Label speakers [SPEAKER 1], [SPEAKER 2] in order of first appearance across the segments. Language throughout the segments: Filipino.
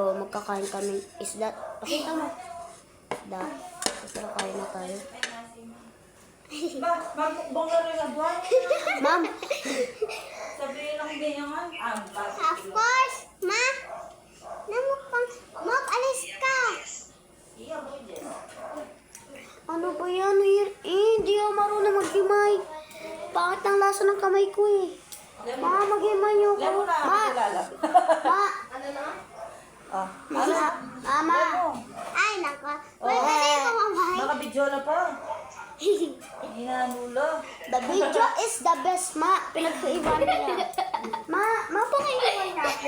[SPEAKER 1] So, magkakain kami isda. Pakita mo. Isda. Tapos kakain na tayo.
[SPEAKER 2] Na.
[SPEAKER 1] Ma'am!
[SPEAKER 2] Sabihin lang binyangan. Ah, bakit?
[SPEAKER 3] Of course, ma. Namukang, Mok, alis ka.
[SPEAKER 1] Ano ba yan? Eh, hindi ako marunong maghimay. Bakit ang lasa ng kamay ko eh? Ma, maghimay niyo
[SPEAKER 2] Alam
[SPEAKER 1] ko.
[SPEAKER 2] mo na,
[SPEAKER 1] Ma!
[SPEAKER 2] kilala.
[SPEAKER 1] Ma!
[SPEAKER 2] Ah,
[SPEAKER 1] Ma! Mama!
[SPEAKER 3] Ay, nako.
[SPEAKER 1] Oh.
[SPEAKER 3] Wait, ano yung kumamay?
[SPEAKER 2] Nakabidyo na pa. Hindi na nulo.
[SPEAKER 1] The video is the best, ma. Pinagkaiba niya. Ma, ma, pangaiwan na ako.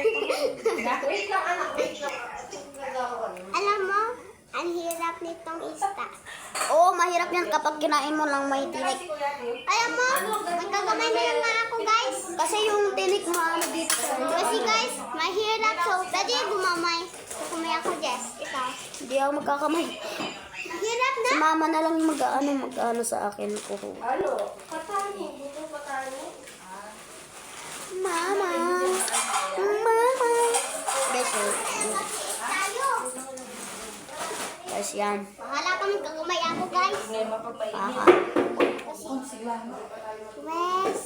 [SPEAKER 3] Alam mo, ang hirap nitong ista.
[SPEAKER 1] Oo, mahirap yan kapag kinain mo lang may tinik.
[SPEAKER 3] Alam mo, magkagamay na lang nga ako, guys.
[SPEAKER 1] Kasi yung tinik mo ano dito.
[SPEAKER 3] Kasi guys, mahirap. So, pwede gumamay. So, kumaya ako, Jess. Ikaw.
[SPEAKER 1] Hindi ako magkakamay.
[SPEAKER 3] Mahirap na.
[SPEAKER 1] Si mama na lang mag-ano, mag-ano sa akin. Kuro. Mama! Mama! Guys,
[SPEAKER 3] Tayo.
[SPEAKER 1] guys, yan.
[SPEAKER 3] Bahala ka magkagamay ako, guys.
[SPEAKER 2] Lang.
[SPEAKER 3] Wes.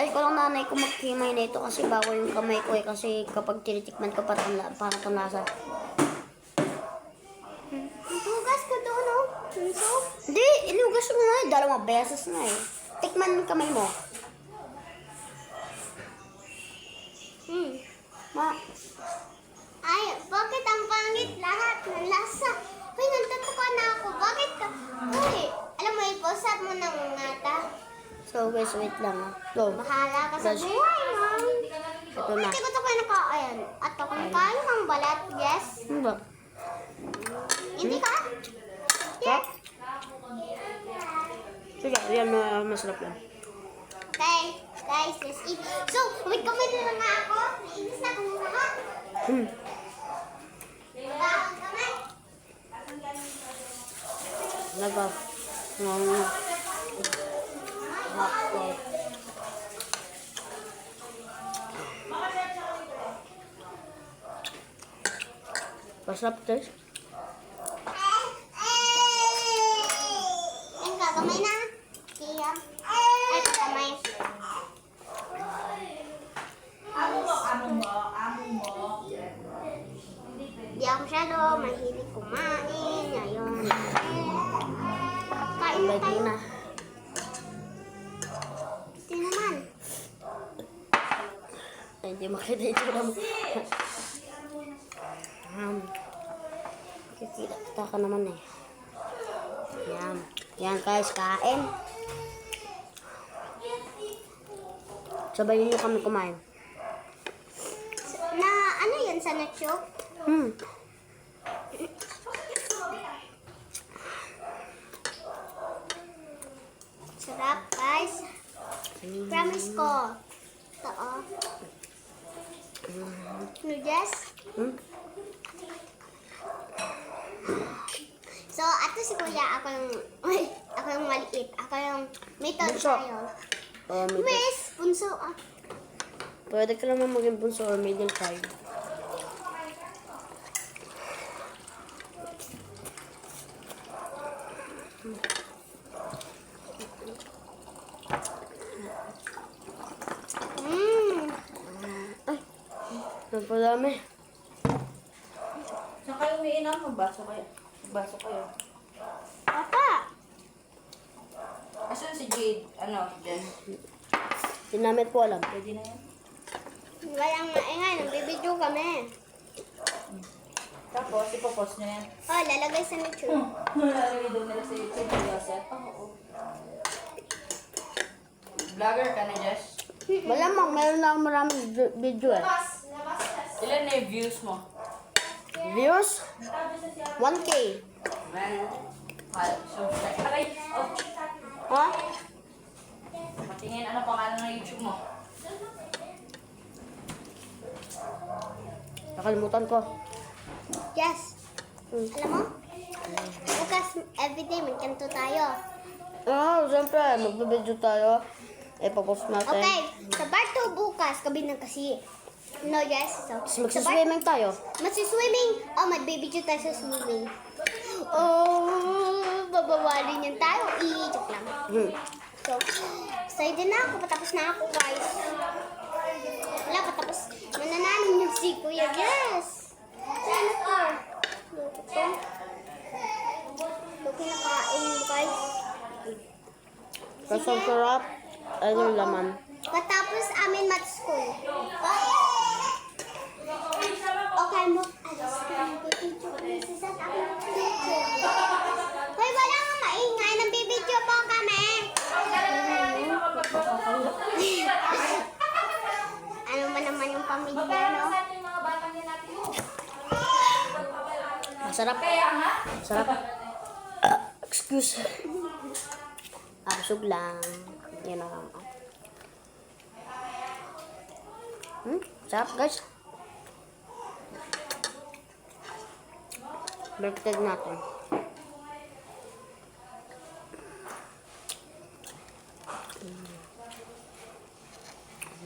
[SPEAKER 1] Hintay ko lang nanay ko maghimay na ito kasi bawal yung kamay ko eh. Kasi kapag tinitikman ko parang, parang itong lasa.
[SPEAKER 3] Tugas ko doon, oh. Punso.
[SPEAKER 1] Hindi, inugas mo na eh. Dalawang beses na eh. Tikman yung kamay mo.
[SPEAKER 3] Hmm.
[SPEAKER 1] Ma,
[SPEAKER 3] Ay, bakit ang pangit lahat ng lasa? Uy, nagtatuka na ako. Bakit ka? Uy, alam mo, iposat mo ng ngata.
[SPEAKER 1] So guys, wait lang ah. So,
[SPEAKER 3] Bahala ka sa buhay, ma'am.
[SPEAKER 1] ito na.
[SPEAKER 3] Hindi ko ito kayo nakain. At ako kain ng balat, yes?
[SPEAKER 1] Ano ba?
[SPEAKER 3] Hindi ka?
[SPEAKER 1] Ito? Sige, yan masarap yan.
[SPEAKER 3] Okay, guys, let's eat. So, wait kami na lang nga ako. Nainis na kung lahat.
[SPEAKER 1] Hmm.
[SPEAKER 3] Baon kami.
[SPEAKER 1] Taste.
[SPEAKER 3] Yan ka, kamay na. Kaya. Ay, kamay.
[SPEAKER 2] Amo mo, amo mo, amo mo.
[SPEAKER 3] Di ako masyado mahilig kumain. Ngayon. Kain na tayo.
[SPEAKER 1] na.
[SPEAKER 3] Ito naman.
[SPEAKER 1] Ay, hindi makita yung tsura mo. um, kikita ka naman eh. Yan. Yan guys, kain. Sabayin niyo kami kumain.
[SPEAKER 3] Na, ano yan sa nacho?
[SPEAKER 1] Hmm.
[SPEAKER 3] Sarap, guys. Promise ko. Ito, oh. Noodles.
[SPEAKER 1] Hmm?
[SPEAKER 3] So, ato si Kuya, ako yung, ako yung maliit. Ako yung may todo
[SPEAKER 1] Bunso.
[SPEAKER 3] tayo.
[SPEAKER 1] Um,
[SPEAKER 3] Miss, punso, ah.
[SPEAKER 1] pwede ka naman maging bunso or middle child. Napadami.
[SPEAKER 2] Saan kayo umiinom? Magbaso kayo. Magbaso kayo.
[SPEAKER 3] Papa.
[SPEAKER 2] Asan si Jade? Ano, Jen?
[SPEAKER 1] Hindi namin po alam.
[SPEAKER 2] Pwede na yan?
[SPEAKER 3] Walang maingay, nagbibidyo kami.
[SPEAKER 2] Tapos, ipopost nyo yan.
[SPEAKER 3] Oh, lalagay sa nacho.
[SPEAKER 2] Lalagay daw nila sa YouTube Joseph. Oo. Vlogger ka na, Jess?
[SPEAKER 1] Malamang, meron lang maraming vi- video eh.
[SPEAKER 2] Ilan na yung views mo?
[SPEAKER 1] Views? 1K.
[SPEAKER 2] Man. Subscribe. Oh,
[SPEAKER 1] Ha?
[SPEAKER 2] patingin. Ano pangalan ng YouTube mo?
[SPEAKER 1] Nakalimutan ko.
[SPEAKER 3] Yes.
[SPEAKER 1] Hmm.
[SPEAKER 3] Alam mo? Bukas, everyday, magkanto tayo.
[SPEAKER 1] Ah, siyempre, magbibideo tayo. Eh, papost natin.
[SPEAKER 3] Okay, sa part 2 bukas, kabilang kasi. No, yes. So,
[SPEAKER 1] Tapos magsiswimming tayo.
[SPEAKER 3] Magsiswimming. Oh, magbibidyo tayo sa swimming. Oh, babawalin yan tayo. I-joke lang.
[SPEAKER 1] Hmm.
[SPEAKER 3] So, excited na ako. Patapos na ako, guys. Wala, patapos. Manananim yung si Kuya. Yes! Ano to? Luto to. Luto guys.
[SPEAKER 1] Kasi ang sarap. Ano yung laman?
[SPEAKER 3] Patapos amin mat school. Okay mo. Alas ka ng bibidyo. Sisat ako ng bibidyo. Hoy, wala kang maingay. Nang-bibidyo po kami. ano ba naman yung pamilya, no?
[SPEAKER 1] Masarap. Sarap. excuse. Ah, busog lang. Yan na lang. Hmm? Sarap guys. Berkted natin.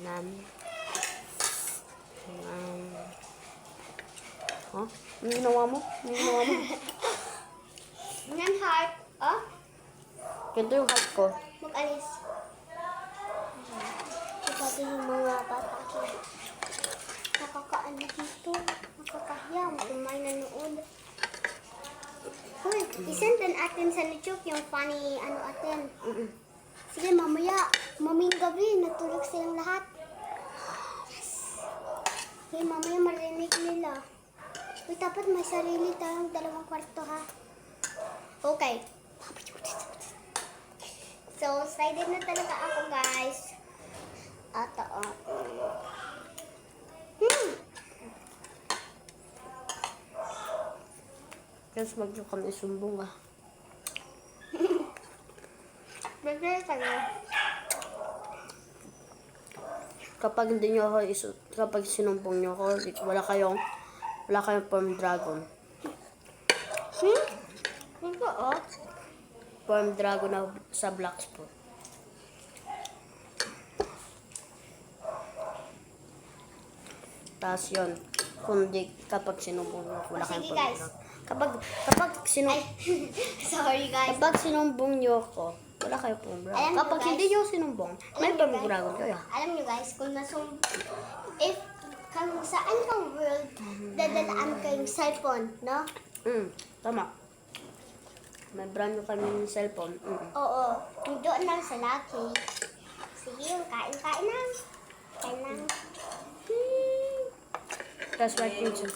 [SPEAKER 1] Nam. Nam. Huh? Ano ginawa mo? Ano ginawa mo?
[SPEAKER 3] Yan, heart. Oh,
[SPEAKER 1] Ganito yung heart ko.
[SPEAKER 3] mag-alis. Sabi yung mga bata ko. Nakakaano dito. Nakakahiya. Kumay na noon. Hoy, isend din atin sa YouTube yung funny ano atin.
[SPEAKER 1] Mm-mm.
[SPEAKER 3] Sige, mamaya, maming gabi, natulog silang lahat. Yes. Sige, mamaya marinig nila. Uy, dapat may sarili tayong dalawang kwarto, ha? Okay. So, excited na talaga ako, guys. At, uh, hmm.
[SPEAKER 1] Tapos mag kami sumbong ah.
[SPEAKER 3] Burger tayo.
[SPEAKER 1] Kapag hindi nyo ako isu kapag sinumpong nyo ako, wala kayong wala kayong form dragon.
[SPEAKER 3] Hmm? Ito, oh.
[SPEAKER 1] Form dragon na sa black spot. Tapos yun, kung di, kapag sinumpong nyo ako, wala kayong form dragon. Kapag, kapag
[SPEAKER 3] Ay, sorry, guys.
[SPEAKER 1] kapag sinumbong nyo ako, wala kayong form dragon.
[SPEAKER 3] Alam
[SPEAKER 1] Kapag
[SPEAKER 3] guys.
[SPEAKER 1] hindi nyo sinumbong, may
[SPEAKER 3] guys.
[SPEAKER 1] dragon kayo.
[SPEAKER 3] Alam nyo guys, kung nasum... If kung saan kang world, dadalaan kayong cellphone, no?
[SPEAKER 1] Mm, tama. May brand kami ng cellphone. Mm.
[SPEAKER 3] Oo. Doon lang sa Lucky. Sige, na. Kain na. Hmm.
[SPEAKER 1] That's why pizza.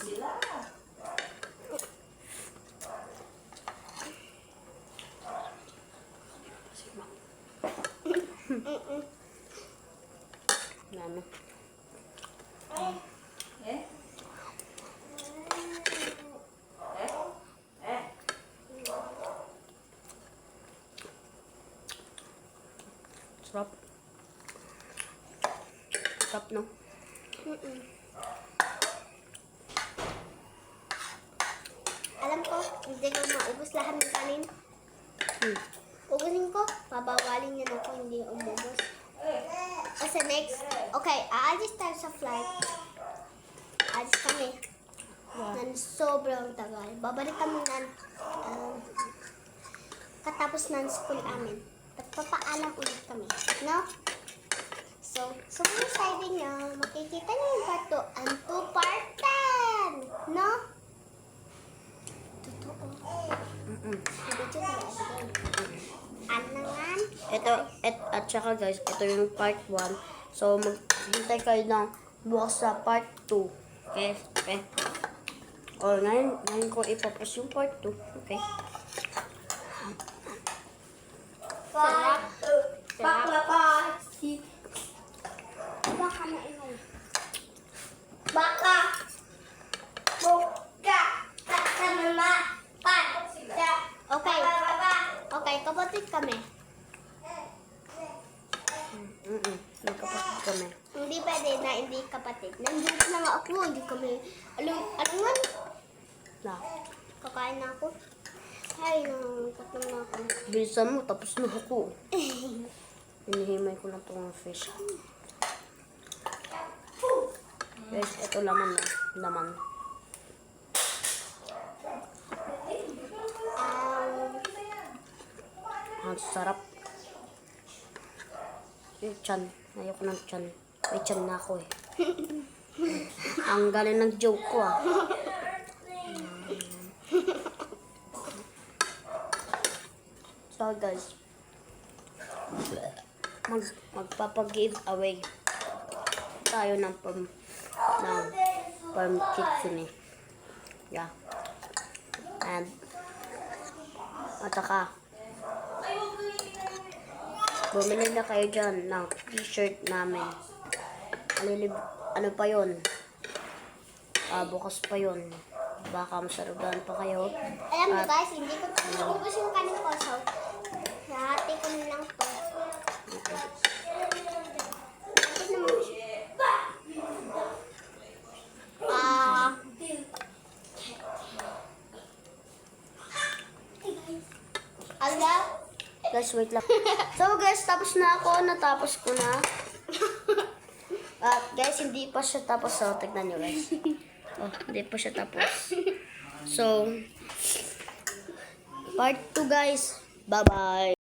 [SPEAKER 3] Mm-mm.
[SPEAKER 2] Eh? Eh? Eh?
[SPEAKER 1] Sarap. Sarap, no?
[SPEAKER 3] Mm-mm. Alam ko, hindi ko maubos lahat ng kanin.
[SPEAKER 1] Hmm.
[SPEAKER 3] Ubusin ko, babawalin niya ako, hindi umubos. O sa next, okay, aalis tayo sa flight. Aalis kami. Nan sobrang tagal. Babalik kami nan um, katapos ng school amin. At papaalam ulit kami. No? So, so kung excited nyo, makikita nyo yung part 2 ang 2 part 10. No? Totoo.
[SPEAKER 1] Mm-mm.
[SPEAKER 3] Video tayo again.
[SPEAKER 1] Ito, et, at saka guys, ito yung part 1. So, maghintay kayo ng bukas sa part 2. Okay? Okay? O, ngayon, ngayon ko ipapost yung part 2. Okay?
[SPEAKER 3] Sarap.
[SPEAKER 2] Bakla pa!
[SPEAKER 3] Baka ingay.
[SPEAKER 2] Baka!
[SPEAKER 3] Okay, kapatid kami.
[SPEAKER 1] Mm-mm. Nagkapost kami.
[SPEAKER 3] Hindi pwede na hindi kapatid. Nandito na nga ako, hindi kami. Alam, alam nga,
[SPEAKER 1] Na,
[SPEAKER 3] kakain na ako. Ay, nangungkot na ako.
[SPEAKER 1] bilisan mo, tapos na ako. Hinihimay ko na itong fish. Guys, ito laman na. Laman. Ang sarap. Yung chan. Ayoko ng chan. May chan na ako eh. Ang galing ng joke ko ah. So guys, mag, magpapag-give away tayo ng pam ng farm kitchen eh. Yeah. And at saka bumili na kayo dyan ng t-shirt namin. Alilib, ano pa yon? Ah, bukas pa yon. Baka masarugan pa kayo.
[SPEAKER 3] alam mo guys, hindi ko naubos yung kanin ko. So, nahati ko na lang to. Bakit naman siya? Ah. Ala?
[SPEAKER 1] Guys, wait lang. So guys, tapos na ako. Natapos ko na. At guys, hindi pa siya tapos. So, tignan nyo guys. Oh, hindi pa siya tapos. So, part 2 guys. Bye-bye.